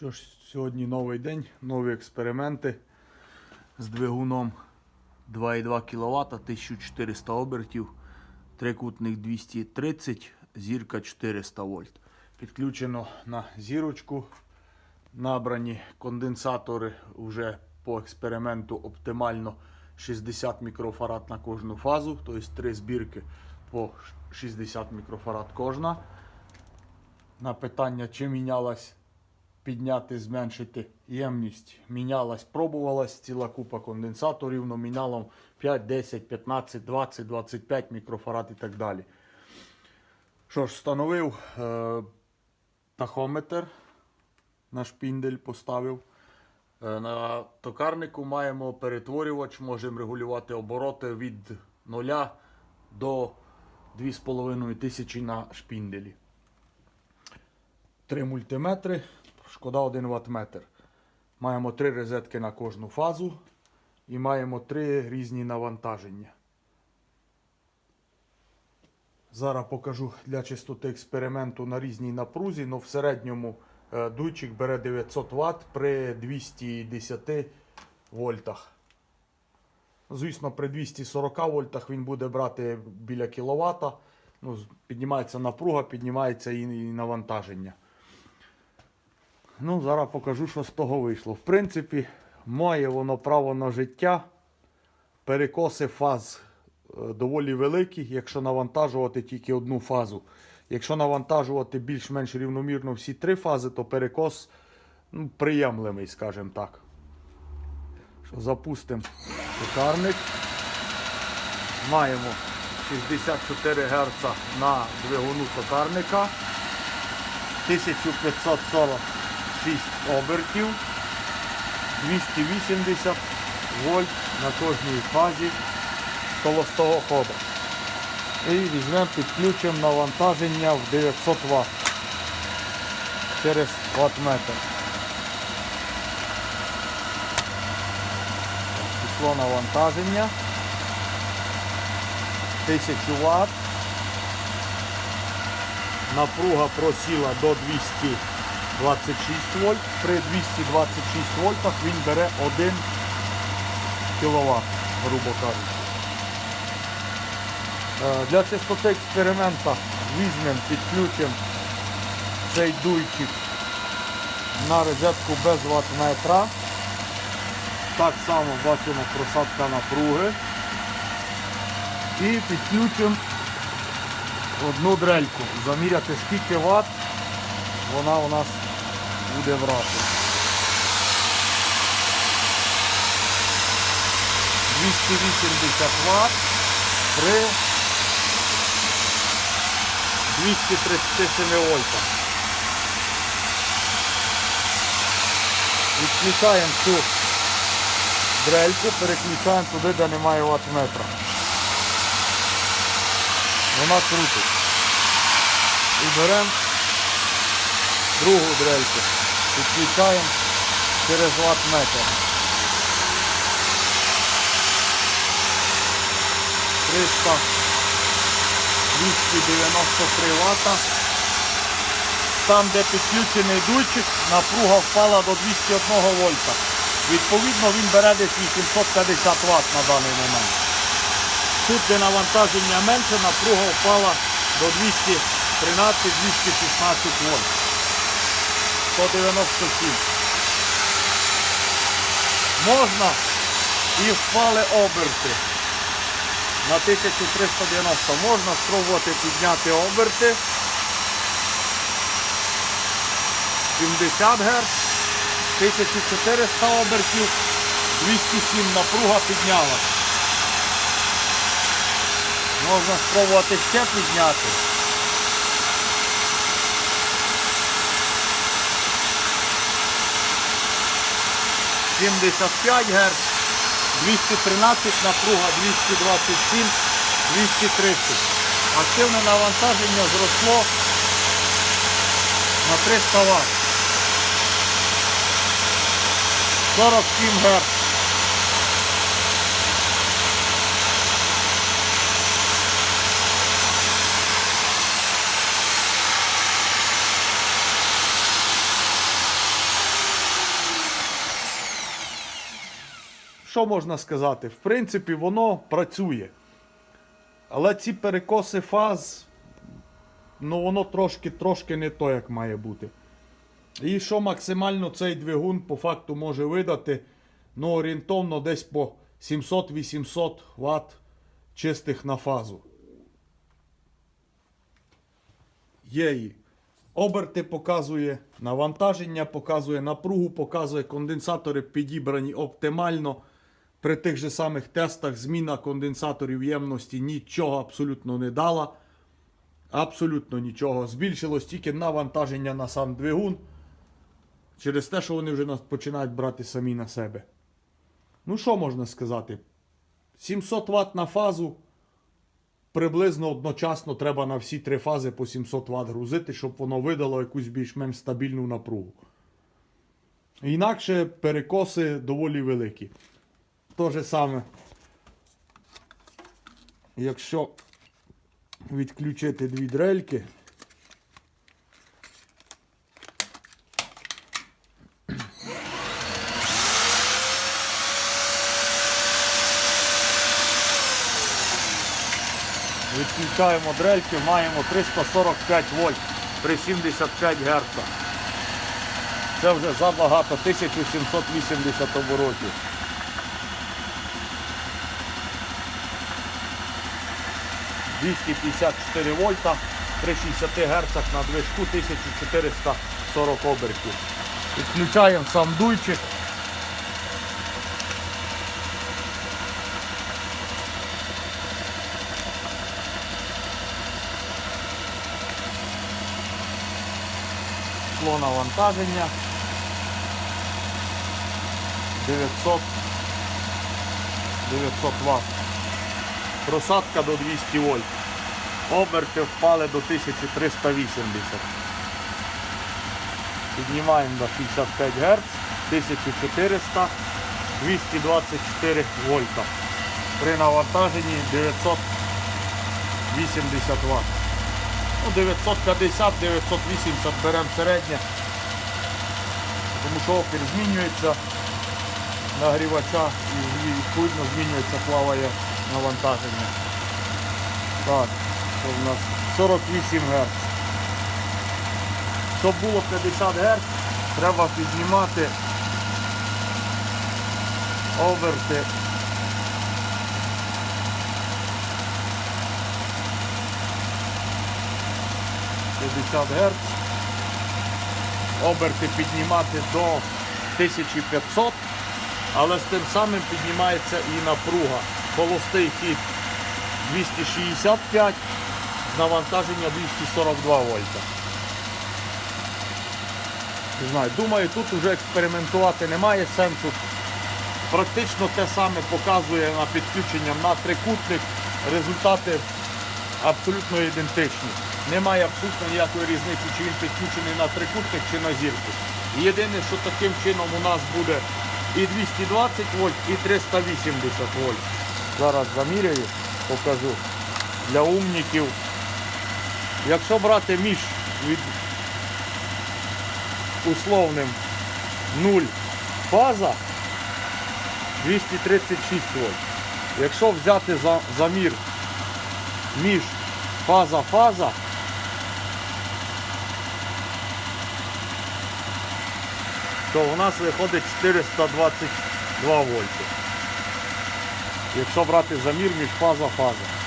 Що ж, сьогодні новий день, нові експерименти з двигуном 2,2 кВт, 1400 обертів, трикутник 230, зірка 400 вольт. Підключено на зірочку. Набрані конденсатори вже по експерименту оптимально 60 мікрофарад на кожну фазу, тобто три збірки по 60 мікрофарад кожна. На питання, чи мінялась підняти, зменшити ємність. Мінялась, пробувалась ціла купа конденсаторів, номіналом 5, 10, 15, 20, 25 мікрофарад і так далі. Що ж, встановив е, тахометр на шпіндель поставив. Е, На токарнику маємо перетворювач, можемо регулювати обороти від 0 до 2,5 тисячі на шпінделі. Три мультиметри, шкода 1 ваттметр. Маємо три розетки на кожну фазу і маємо три різні навантаження. Зараз покажу для чистоти експерименту на різній напрузі, але в середньому е, дуйчик бере 900 Вт при 210 вольтах. Звісно, при 240 вольтах він буде брати біля кіловата. Ну, піднімається напруга, піднімається і навантаження. Ну, зараз покажу, що з того вийшло. В принципі, має воно право на життя. Перекоси фаз е, доволі великі, якщо навантажувати тільки одну фазу. Якщо навантажувати більш-менш рівномірно всі три фази, то перекос ну, приємлемий, скажімо так. Що запустимо токарник. Маємо 64 Гц на двигуну токарника. 1546 обертів, 280 вольт на кожній фазі холостого ходу. І візьмемо, підключимо навантаження в 900 Вт через ваттметр. Пішло навантаження. 1000 Вт. Напруга просіла до 226 вольт. При 226 вольтах він бере 1 кВт, грубо кажучи. Е, Для чистоти експеримента візьмемо, підключимо цей дуйчик на розетку без ваттметра. Так само бачимо просадка напруги. І підключимо одну дрельку. Заміряти скільки ватт вона у нас буде брати. 280 Вт при 237 вольтах. Відключаємо цю дрельку, переключаємо туди, де немає ваттметра. Вона крутить. І беремо другу дрельку. Підключаємо через ваттметр. 300 293 Вт. Там, де підключений дуйчик, напруга впала до 201 вольта. Відповідно, він бере десь 850 Вт на даний момент. Тут, де навантаження менше, напруга впала до 213-216 вольт. 197. Можна і впали оберти на 1390. Можна спробувати підняти оберти. 70 Гц, 1400 обертів, 207 напруга піднялась. Можна спробувати ще підняти. Сімдесят п'ять Гц, 213 напруга, 227, 230. Активне навантаження зросло на 300 Вт. 47 Гц. Що можна сказати? В принципі, воно працює. Але ці перекоси фаз, ну воно трошки, трошки не то, як має бути. І що максимально цей двигун по факту може видати? Ну, орієнтовно десь по 700-800 Вт чистих на фазу. Є і оберти показує, навантаження показує, напругу показує, конденсатори підібрані оптимально. При тих же самих тестах зміна конденсаторів ємності нічого абсолютно не дала. Абсолютно нічого. Збільшилось тільки навантаження на сам двигун. Через те, що вони вже починають брати самі на себе. Ну, що можна сказати? 700 Вт на фазу. Приблизно одночасно треба на всі три фази по 700 Вт грузити, щоб воно видало якусь більш-менш стабільну напругу. Інакше перекоси доволі великі. То же саме, якщо відключити дві дрельки, Відключаємо дрельки, маємо 345 вольт при 75 Гц. Це вже забагато, 1780 оборотів. – 254 вольта при 60 Гц на движку 1440 обертів. Відключаємо сам дуйчик. Скло навантаження 900 900 Вт. Просадка до 200 вольт. Оберти впали до 1380. Піднімаємо до 65 Гц, 1400, 224 вольта. При навантаженні 980 Вт. Ну, 950, 980 беремо середнє. Тому що опір змінюється нагрівача і відповідно змінюється, плаває навантаження. Так, це в нас 48 Гц. Щоб було 50 Гц, треба піднімати оверти ...50 Гц. Оберти піднімати до 1500, але з тим самим піднімається і напруга. Холостий хід 265, з навантаження 242 вольта. Не знаю, думаю, тут вже експериментувати немає сенсу. Практично те саме показує на підключенням на трикутник. Результати абсолютно ідентичні. Немає абсолютно ніякої різниці, чи він підключений на трикутник чи на зірку. Єдине, що таким чином у нас буде і 220 вольт, і 380 вольт. Зараз заміряю, покажу. Для умників. Якщо брати між від условним 0 фаза 236 вольт. Якщо взяти за, замір між фаза-фаза, то у нас виходить 422 вольти. Якщо брати замір між фаза-фаза.